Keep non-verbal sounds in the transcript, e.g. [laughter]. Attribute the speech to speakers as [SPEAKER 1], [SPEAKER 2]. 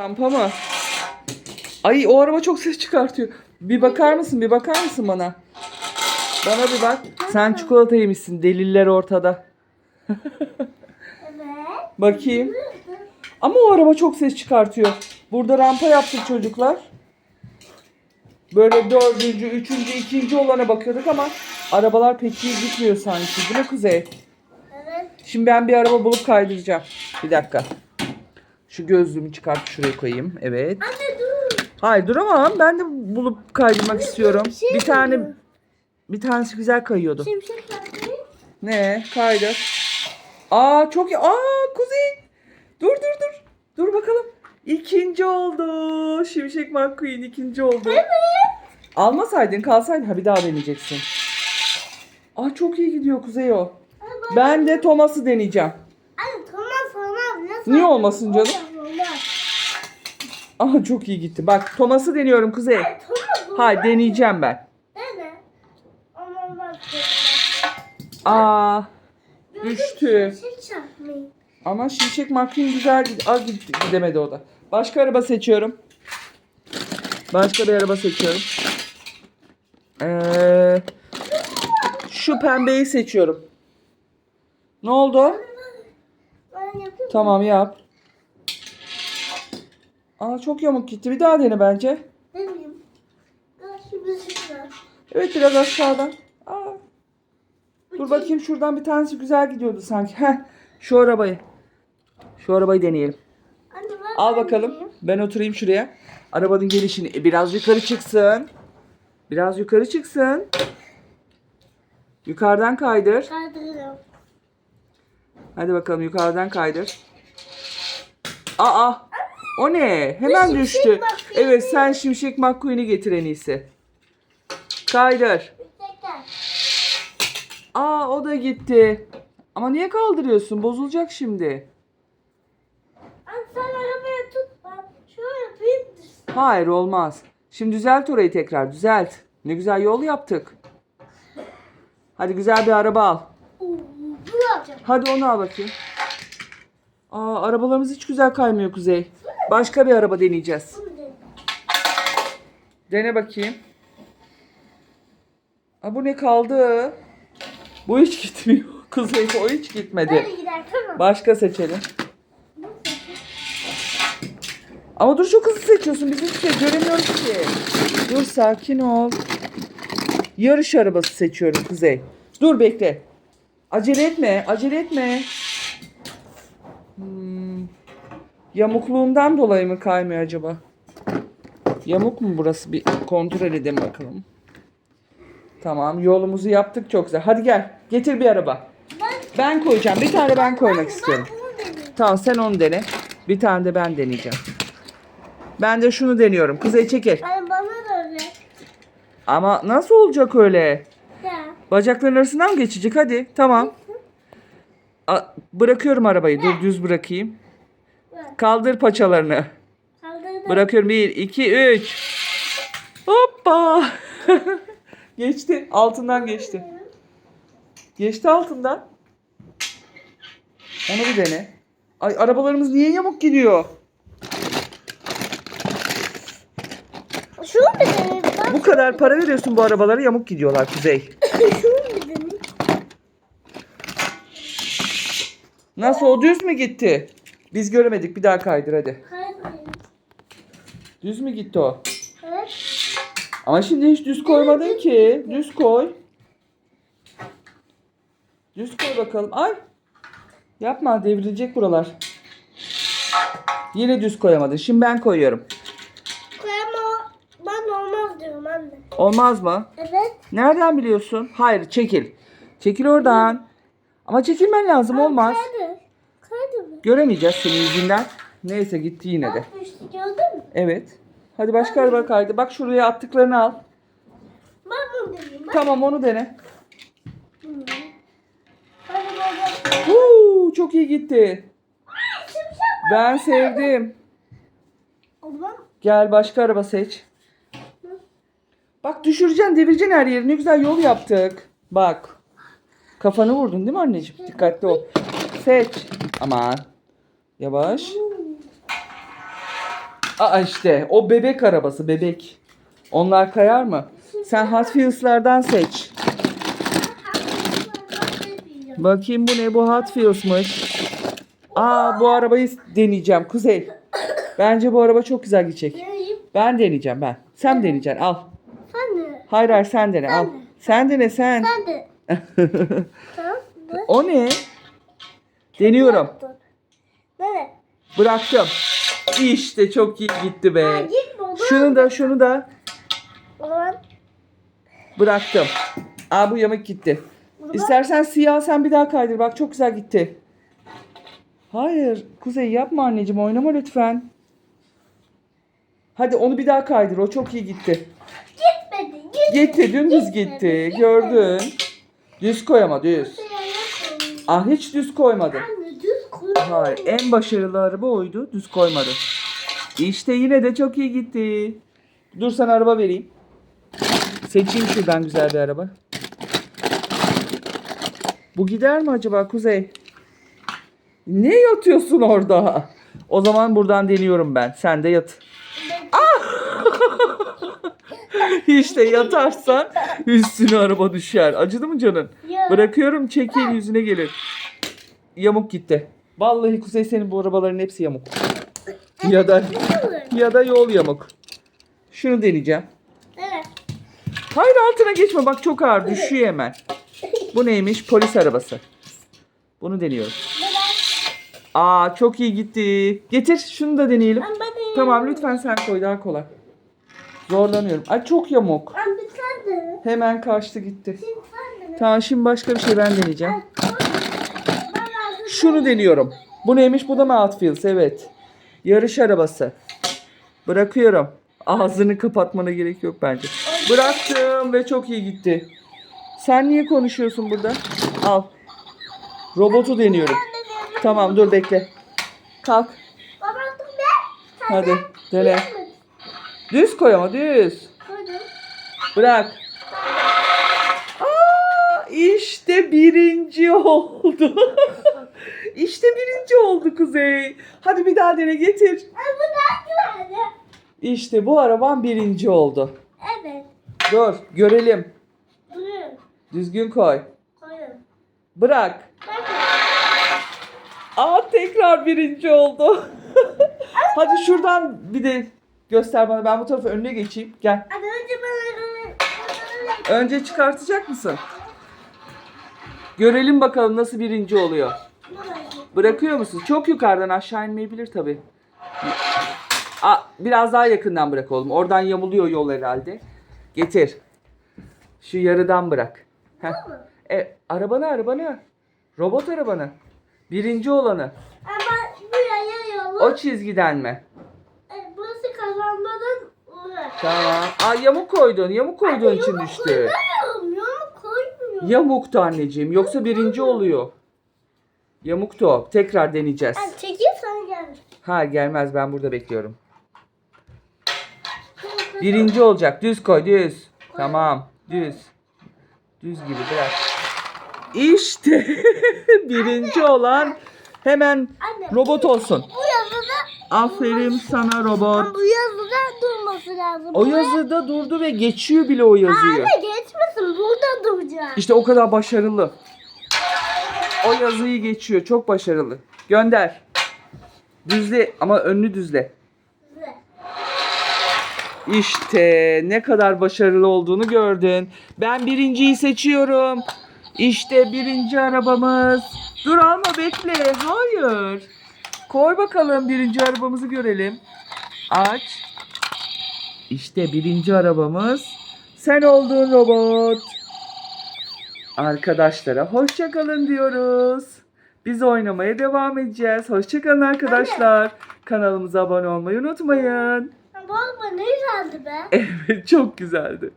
[SPEAKER 1] Rampa mı? Ay o araba çok ses çıkartıyor. Bir bakar mısın? Bir bakar mısın bana? Bana bir bak. Sen çikolata yemişsin. Deliller ortada. [laughs] Bakayım. Ama o araba çok ses çıkartıyor. Burada rampa yaptık çocuklar. Böyle dördüncü, üçüncü, ikinci olana bakıyorduk ama arabalar pek iyi gitmiyor sanki. Değil mi Kuzey?
[SPEAKER 2] Evet.
[SPEAKER 1] Şimdi ben bir araba bulup kaydıracağım. Bir dakika. Şu gözlüğümü çıkartıp şuraya koyayım. Evet.
[SPEAKER 2] Anne dur.
[SPEAKER 1] Hayır duramam. Ben de bulup kaydırmak istiyorum.
[SPEAKER 2] şey
[SPEAKER 1] Bir tane
[SPEAKER 2] geliyor.
[SPEAKER 1] bir tanesi güzel kayıyordu.
[SPEAKER 2] Şimşek yapmayı.
[SPEAKER 1] Ne? Kaydır. Aa çok iyi. Aa Kuzey. Dur dur dur. Dur bakalım. İkinci oldu. Şimşek McQueen ikinci oldu.
[SPEAKER 2] Evet.
[SPEAKER 1] Almasaydın kalsaydın. Ha bir daha deneyeceksin. Aa çok iyi gidiyor Kuzey o. Ben de Thomas'ı deneyeceğim.
[SPEAKER 2] Anne Thomas olmaz. Nasıl?
[SPEAKER 1] Niye olmasın canım? Aha çok iyi gitti. Bak Thomas'ı deniyorum Kuzey.
[SPEAKER 2] Anne, Thomas.
[SPEAKER 1] Hayır deneyeceğim ben.
[SPEAKER 2] Dene. Ama olmaz.
[SPEAKER 1] Aa düştü. Ama Şimşek McQueen güzel gid- Aa, gitti, gidemedi o da. Başka araba seçiyorum. Başka bir araba seçiyorum. Ee, şu pembeyi seçiyorum. Ne oldu? Tamam yap. Aa çok yamuk gitti. Bir daha dene bence.
[SPEAKER 2] Müzik var.
[SPEAKER 1] Evet biraz aşağıdan. Aa, dur bakayım şuradan bir tanesi güzel gidiyordu sanki. Heh, şu arabayı. Şu arabayı deneyelim.
[SPEAKER 2] Anne
[SPEAKER 1] Al bakalım.
[SPEAKER 2] deneyeyim.
[SPEAKER 1] Ben oturayım şuraya. Arabanın gelişini e, biraz yukarı çıksın. Biraz yukarı çıksın. Yukarıdan kaydır.
[SPEAKER 2] Kaydırıyorum.
[SPEAKER 1] Hadi bakalım yukarıdan kaydır. Aa! O ne? Hemen
[SPEAKER 2] Şimşek
[SPEAKER 1] düştü. Evet sen Şimşek McQueen'i getir en iyisi. Kaydır. Aa o da gitti. Ama niye kaldırıyorsun? Bozulacak şimdi.
[SPEAKER 2] Sen arabayı tut. Ben şöyle yapayım.
[SPEAKER 1] Hayır olmaz. Şimdi düzelt orayı tekrar. Düzelt. Ne güzel yol yaptık. Hadi güzel bir araba al.
[SPEAKER 2] Oo, bunu alacağım.
[SPEAKER 1] Hadi onu al bakayım. Aa arabalarımız hiç güzel kaymıyor Kuzey. Başka bir araba deneyeceğiz. Dene bakayım. Aa bu ne kaldı? Bu hiç gitmiyor. [laughs] Kuzey o hiç gitmedi.
[SPEAKER 2] Böyle gider tamam.
[SPEAKER 1] Başka seçelim. Ama dur çok hızlı seçiyorsun. Biz hiçbir şey göremiyoruz ki. Dur sakin ol. Yarış arabası seçiyorum Kuzey. Dur bekle. Acele etme. Acele etme. Yamukluğundan dolayı mı kaymıyor acaba? Yamuk mu burası? Bir kontrol edelim bakalım. Tamam yolumuzu yaptık çok güzel. Hadi gel. Getir bir araba.
[SPEAKER 2] Ben,
[SPEAKER 1] Ben koyacağım. Bir tane ben koymak istiyorum.
[SPEAKER 2] ben.
[SPEAKER 1] Tamam sen onu dene. Bir tane de ben deneyeceğim. Ben de şunu deniyorum. Kuzey çekil.
[SPEAKER 2] Anne bana da öyle.
[SPEAKER 1] Ama nasıl olacak öyle?
[SPEAKER 2] Ya.
[SPEAKER 1] Bacakların arasından mı geçecek? Hadi. Tamam. A- bırakıyorum arabayı. Dur düz bırakayım. Kaldır paçalarını.
[SPEAKER 2] Kaldırdım.
[SPEAKER 1] Bırakıyorum. 1, 2, 3. Hoppa. [laughs] geçti. Altından geçti. Geçti altından. Onu bir dene. Ay arabalarımız niye yamuk gidiyor?
[SPEAKER 2] Şunu bir. Ben
[SPEAKER 1] Bu kadar para veriyorsun bu arabalara yamuk gidiyorlar Kuzey. [laughs]
[SPEAKER 2] şunu bir deneyim.
[SPEAKER 1] Nasıl o düz mü gitti? Biz göremedik bir daha kaydır hadi. Düz mü gitti o? Ama şimdi hiç düz koymadın ki. Düz koy. Düz koy bakalım. Ay. Yapma devrilecek buralar. Yine düz koyamadın. Şimdi ben koyuyorum.
[SPEAKER 2] Ama ben olmaz diyorum anne.
[SPEAKER 1] Olmaz mı?
[SPEAKER 2] Evet.
[SPEAKER 1] Nereden biliyorsun? Hayır çekil. Çekil oradan. Ama çekilmen lazım olmaz. Göremeyeceğiz senin yüzünden. Neyse gitti yine de.
[SPEAKER 2] Bak düştü gördün mü?
[SPEAKER 1] Evet. Hadi başka araba kaydı. Bak şuraya attıklarını al.
[SPEAKER 2] Ben bunu deneyim. Bak.
[SPEAKER 1] Tamam onu dene.
[SPEAKER 2] Bunu. Hadi baba.
[SPEAKER 1] Huu, çok iyi gitti.
[SPEAKER 2] Şimşek
[SPEAKER 1] Ben sevdim.
[SPEAKER 2] Zaman
[SPEAKER 1] Gel başka araba seç. Bak düşüreceksin, devireceksin her yeri. Ne güzel yol yaptık. Bak. Kafanı vurdun değil mi anneciğim? Dikkatli ol. Seç. Aman. Yavaş. Aa işte o bebek arabası bebek. Onlar kayar mı? Sen Hot Wheels'lardan seç. Bakayım bu ne? Bu Hot Wheels'mış. Aa bu arabayı deneyeceğim Kuzey. Bence bu araba çok güzel gidecek. Ben deneyeceğim ben. Sen deneyeceksin al. Hayır hayır sen dene al. Sen dene sen. [laughs] O ne? Deniyorum. Bıraktım. İşte çok iyi gitti
[SPEAKER 2] Ha,
[SPEAKER 1] be.
[SPEAKER 2] gitme zaman.
[SPEAKER 1] Şunu da şunu da
[SPEAKER 2] O zaman.
[SPEAKER 1] bıraktım. Aa bu yamuk gitti.
[SPEAKER 2] Bunu
[SPEAKER 1] İstersen siyah sen bir daha kaydır. Bak çok güzel gitti. Hayır. Kuzey yapma anneciğim. Oynama lütfen. Hadi onu bir daha kaydır. O çok iyi gitti.
[SPEAKER 2] Gitmedi. Gitmedi.
[SPEAKER 1] Gitti. Dümdüz
[SPEAKER 2] gitmedi,
[SPEAKER 1] gitti.
[SPEAKER 2] gitmedi.
[SPEAKER 1] Gördün. Düz koy ama düz. Ah hiç düz koymadın.
[SPEAKER 2] Koy.
[SPEAKER 1] Hayır. En başarılı araba oydu. Düz koymadı. İşte yine de çok iyi gitti. Dur sana araba vereyim. Seçeyim şuradan güzel bir araba. Bu gider mi acaba Kuzey? Ne yatıyorsun orada? O zaman buradan deniyorum ben. Sen de yat. [laughs] işte yatarsan üstüne araba düşer. Acıdı mı canın? Bırakıyorum çekil yüzüne gelir. Yamuk gitti. Vallahi Kuzey senin bu arabaların hepsi yamuk. Ya da ya da yol yamuk. Şunu deneyeceğim.
[SPEAKER 2] Evet.
[SPEAKER 1] Hayır altına geçme bak çok ağır düşüyor hemen. Bu neymiş? Polis arabası. Bunu deniyorum.
[SPEAKER 2] Neden?
[SPEAKER 1] Aa çok iyi gitti. Getir şunu da deneyelim. Tamam lütfen sen koy daha kolay. Zorlanıyorum. Ay çok yamuk. Hemen kaçtı gitti. Tamam şimdi başka bir şey ben deneyeceğim. Şunu deniyorum. Bu neymiş? Bu da mı Wheels? Evet. Yarış arabası. Bırakıyorum. Ağzını kapatmana gerek yok bence. Bıraktım ve çok iyi gitti. Sen niye konuşuyorsun burada? Al. Robotu deniyorum. Tamam dur bekle. Kalk. Hadi
[SPEAKER 2] de.
[SPEAKER 1] dene. Düz koy ama düz. Bırak. Aa, işte birinci [laughs] oldu. İşte birinci oldu Kuzey. Hadi bir daha dene getir.
[SPEAKER 2] Bu daha güzeldi.
[SPEAKER 1] İşte bu araban birinci oldu.
[SPEAKER 2] Evet.
[SPEAKER 1] Dur görelim.
[SPEAKER 2] Buyurun.
[SPEAKER 1] Düzgün koy.
[SPEAKER 2] Koyun.
[SPEAKER 1] Bırak. Aa tekrar birinci oldu. Hadi şuradan bir de göster bana. Ben bu tarafa önüne geçeyim. Gel.
[SPEAKER 2] Hadi önce bana
[SPEAKER 1] Önce çıkartacak mısın? Görelim bakalım nasıl birinci oluyor. Bırakıyor musun? Çok yukarıdan aşağı inmeyebilir tabii. Aa, biraz daha yakından bırak oğlum. Oradan yamuluyor yol herhalde. Getir. Şu yarıdan bırak. Heh. E, arabanı arabanı. Robot arabanı. Birinci olanı.
[SPEAKER 2] Ama buraya yolu.
[SPEAKER 1] O çizgiden mi?
[SPEAKER 2] E, burası kazanmadan oraya.
[SPEAKER 1] Tamam. Aa yamuk koydun. Yamuk koyduğun için düştü.
[SPEAKER 2] Koymuyorum. Yolu koymuyorum.
[SPEAKER 1] Yamuktu anneciğim. Yoksa birinci oluyor. Yamuktu o. Tekrar deneyeceğiz.
[SPEAKER 2] Ben çekeyim sana gel.
[SPEAKER 1] Ha gelmez ben burada bekliyorum. Birinci olacak. Düz koy düz. Tamam. Düz. Düz gibi bırak. İşte [laughs] birinci olan hemen robot olsun.
[SPEAKER 2] Bu yazıda
[SPEAKER 1] Aferin sana robot.
[SPEAKER 2] bu yazıda durması lazım.
[SPEAKER 1] O yazıda durdu ve geçiyor bile o yazıyı.
[SPEAKER 2] Anne geçmesin burada duracak.
[SPEAKER 1] İşte o kadar başarılı. O yazıyı geçiyor. Çok başarılı. Gönder. Düzle ama önünü düzle. İşte ne kadar başarılı olduğunu gördün. Ben birinciyi seçiyorum. İşte birinci arabamız. Dur alma bekle. Hayır. Koy bakalım birinci arabamızı görelim. Aç. İşte birinci arabamız. Sen oldun robot. Arkadaşlara hoşça kalın diyoruz. Biz oynamaya devam edeceğiz. Hoşça kalın arkadaşlar. Kanalımıza abone olmayı unutmayın.
[SPEAKER 2] Bu araba ne güzeldi be.
[SPEAKER 1] Evet çok güzeldi.